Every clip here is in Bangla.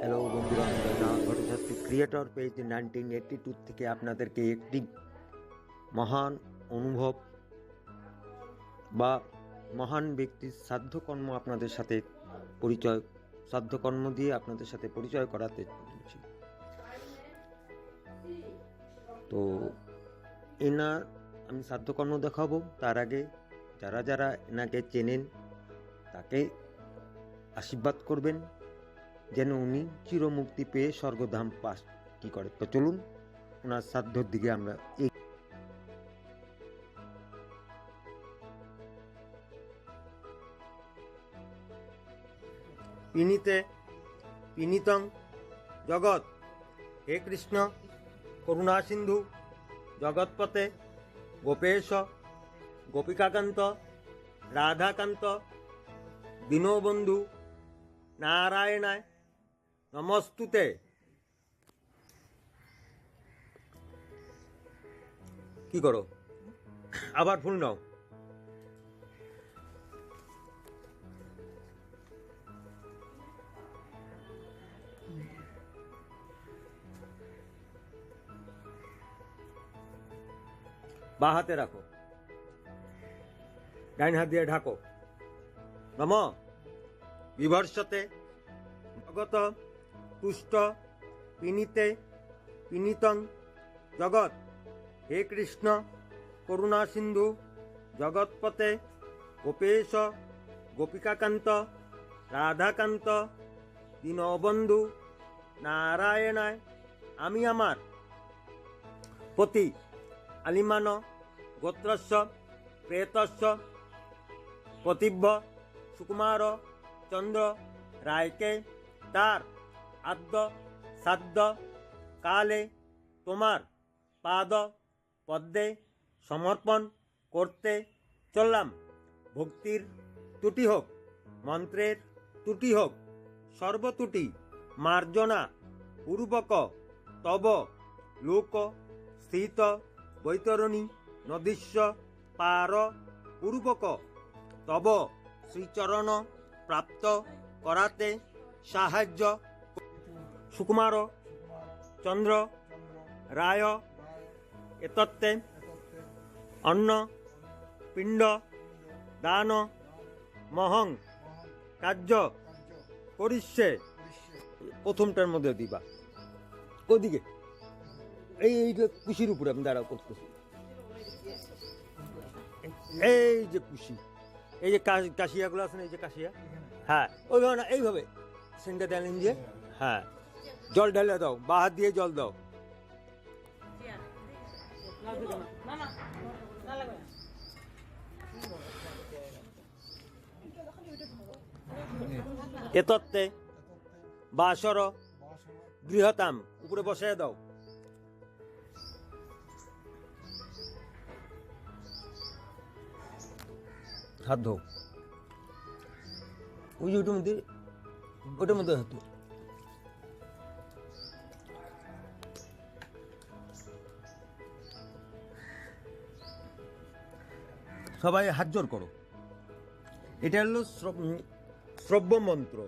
হ্যালো বন্ধুরা আমি Joynath Bhattacharya creator page nineteen eighty two থেকে আপনাদেরকে একটি মহান অনুভব বা মহান ব্যক্তির সাধ্যকর্ম আপনাদের সাথে পরিচয়, সাধ্যকর্ম দিয়ে আপনাদের সাথে পরিচয় করাতে চলেছি। তো এনার আমি সাধ্যকর্ম দেখাবো। তার আগে যারা যারা এনাকে চেনেন, তাকে আশীর্বাদ করবেন। যেন উনি চিরমুক্তি পেয়ে স্বর্গধাম পাস। কি করে? তো চলুন, ওনার সাধ্যর দিকে আমরা এই পিনিতে, পিনিতং, জগৎ, হে কৃষ্ণ, করুণা সিন্ধু, জগৎপতে, গোপেশ, গোপিকাকান্ত, রাধাকান্ত দীনবন্ধু নারায়ণায় নমস্তুতে। কি করো? আবার ফুল নাও। বা হাতে রাখো। ডাইন হাত দিয়ে ঢাকো। নম। বিভর্ষতে জগত তুষ্ট পিনিতে পিনিতং জগৎ। হে কৃষ্ণ, করুণা সিন্ধু জগৎপতে গোপেশ, গোপিকাকান্ত, রাধাকান্ত, দীনবন্ধু নারায়ণায় আমি আমার। প্রতি আলিমান, গোত্রস্য, প্রেতস্য, প্রতিব্য, সুকুমার, চন্দ্র, রায়কে তার আদ্য সাধ্য কালে, তোমার, পাদ, পদ্মে, সমর্পণ, করতে, চললাম। ভক্তির ত্রুটি হোক, মন্ত্রের ত্রুটি হোক, সর্বত্রুটি, মার্জনা, পূর্বক, তব, লোক, স্থিত, বৈতরণী নদীস্য পার, পূর্বক, তব, শ্রীচরণ, প্রাপ্ত, করাতে, সাহায্য সুকুমার, চন্দ্র, রায়, এতত্তে, অন্ন, পিণ্ড, দান, মহং, কার্য, করিষ্যে। প্রথমটার মধ্যে দিবা। ওদিকে। এই এই যে কুশির উপরে আমি দাঁড়াও করতেছি। এই যে কুশি। এই যে কাশিয়াগুলো আছে না, এই যে কাশিয়া? হ্যাঁ। ওইভাবে না এইভাবে। সেন্টার ঢালেন যে হ্যাঁ। জল ঢালে দাও, বা হাত দিয়ে জল দাও। এতত্তে বাসর গৃহতাম, উপরে বসে দাও। হাত ধো। ওই যে ওটার মধ্যে ওটার মধ্যে হাত সবাই হাত জোর করো। এটা হলো শ্রব্য মন্ত্র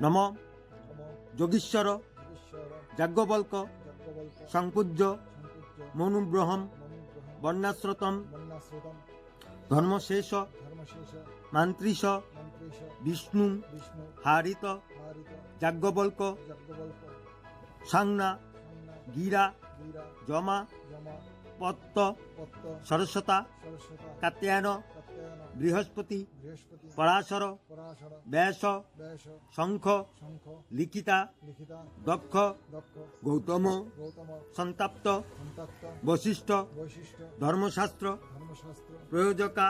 নম। যোগীশ্বর। যাজ্ঞবল্ক। সংপূজ্য মনুব্রহম। বর্ণাশ্রতম। বন্যাশ্রুতম ধর্মশেষ। মান্ত্রিস বিষ্ণু। হারিত। যাজ্ঞবল্ক। সাংনা। গিরা। জমা। যমা পত্ত সরস্বতা কাত্যায়ন বৃহস্পতি পরাশর ব্যাস শঙ্খ লিখিতা দক্ষ গৌতম সন্তাপ্ত বশিষ্ঠ ধর্মশাস্ত্র প্রয়োজকা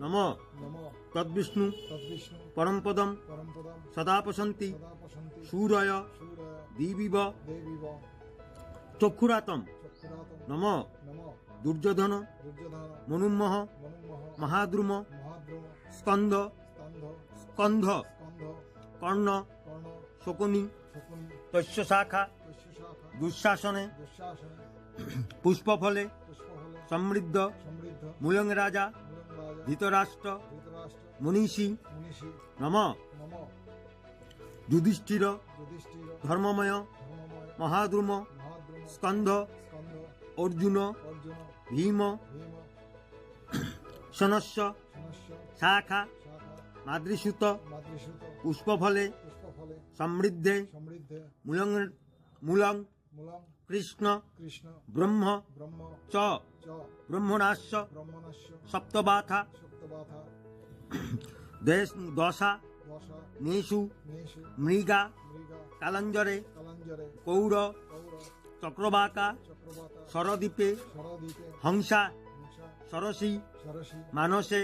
নম তদ্বিষ্ণু পরমপদম সদা পশন্তি সুরয় দিবিব চক্ষুরাতম নম। দুর্যোধন। মনুমোহ মহাদ্রুম। স্কন্ধ। স্কন্ধ। কর্ণ। শকুনি। তস্য শাখা দুঃশাসনে। পুষ্পফলে। সমৃদ্ধ। মূলং রাজা ধৃতরাষ্ট্র। মনীষী। নম। যুধিষ্ঠির। ধর্মময়। মহাদ্রুম। স্কন্ধ। অর্জুন ভীম সনস্য শাখা মাতৃসূত পুষ্পফলে সমৃদ্ধে মূলং মূলং কৃষ্ণ ব্রহ্ম চ ব্রহ্মণাস্য সপ্তবাথা দেশ নেষু মৃগা কালাঞ্জরে কৌর চক্রবাকা সরদ্বীপে হংসা সরসী মানসে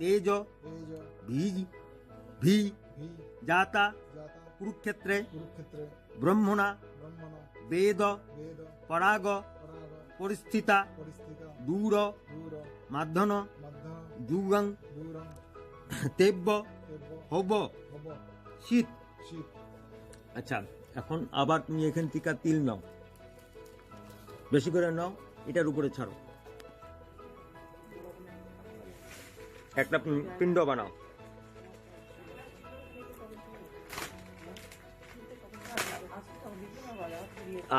তেজ তেজ ভি জাতা জাতা কুরুক্ষেত্রে ব্রহ্মণা বেদ পরাগ পরিস্থিতা দূর মাধ্যন মধ্য যুগং তেব্য হব শীত। আচ্ছা এখন আবার তুমি এখান থেকে তিল নাও। বেশি করে নাও, এটার উপরে ছাড়ো। একটা পিণ্ড বানাও।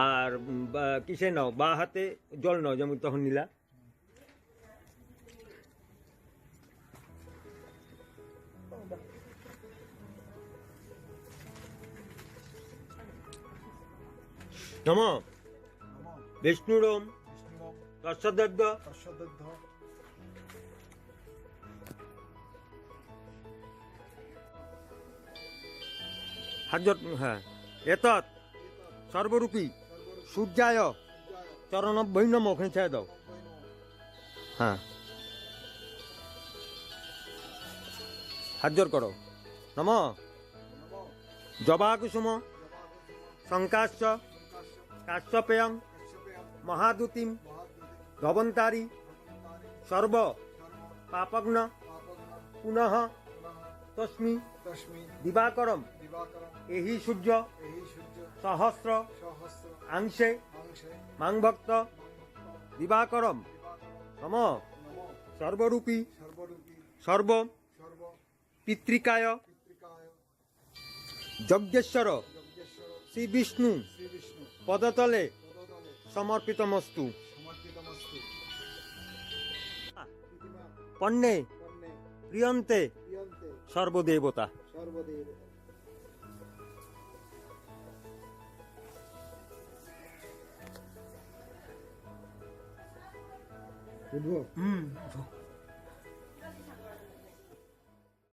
আর কিসে নাও? বা হাতে জল নাও, যেমন তখন নিলা। নম। বিষ্ণুরম হ্যাঁ। এতৎ সর্বরূপী সূর্যায় চরণ বৈনম ওখানে ছেড়ে দাও। হ্যাঁ। হাজর করো। নম। জবা কুসুম শঙ্কাশ্চ কাশ্যপেয়ং মহাদুতিম ধবন্তারি সর্ব পাপগ্ন পুনঃ তস্মি দিবাকরম। এই সূর্য সহস্র আংশে মাংভক্ত দিবাকরম। নম। সর্বরূপী সর্ব পিতৃকায় যজ্ঞেশ্বর যজ্ঞেশ্বর। শ্রী বিষ্ণু শ্রী বিষ্ণু পদতলে পদতলে সমর্পিতমস্তু সমর্পিতমস্তু ইতিমা পণ্যে প্রিয়ন্তে সর্বদেবতা। হুম হুম